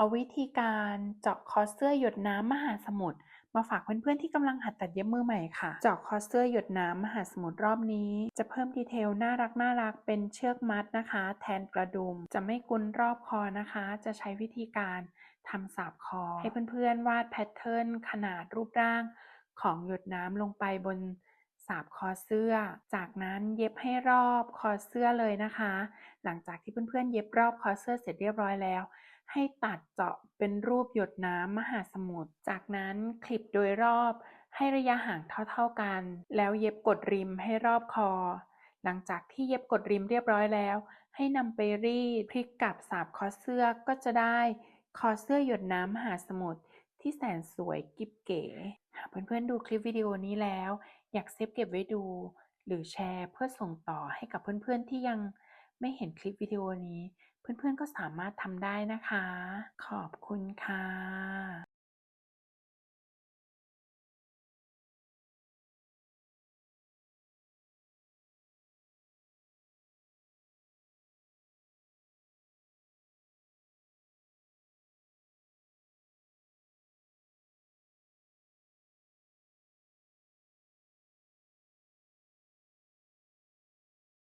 เอาวิธีการเจาะคอเสื้อหยดน้ำมหาสมุทรมาฝากเพื่อนๆที่กำลังหัดตัดเย็บมือใหม่ค่ะ เจาะคอเสื้อหยดน้ำมหาสมุทรรอบนี้ จะเพิ่มดีเทลน่ารักน่ารักเป็นเชือกมัดนะคะ แทนกระดุม จะไม่กุนรอบคอนะคะ จะใช้วิธีการทำสาบคอ ให้เพื่อนๆวาดแพทเทิร์นขนาดรูปร่างของหยดน้ำลงไปบน สาบคอเสื้อ จากนั้นเย็บให้รอบคอเสื้อเลยนะคะ หลังจากที่เพื่อนๆเย็บรอบคอเสื้อเสร็จเรียบร้อยแล้ว ให้ตัดเจาะเป็นรูปหยดน้ำมหาสมุทร จากนั้นคลิปโดยรอบให้ระยะห่างเท่าๆกัน แล้วเย็บกดริมให้รอบคอ หลังจากที่เย็บกดริมเรียบร้อยแล้ว ให้นำไปรีดพลิกกลับสาบคอเสื้อก็จะได้คอเสื้อหยดน้ำมหาสมุทรที่แสนสวยกิบเก๋หากเพื่อนๆดูคลิปวิดีโอนี้แล้ว อยากเซฟเก็บไว้ดู หรือแชร์เพื่อส่งต่อให้กับเพื่อนๆที่ยังไม่เห็นคลิปวิดีโอนี้ เพื่อนๆก็สามารถทำได้นะคะ ขอบคุณค่ะ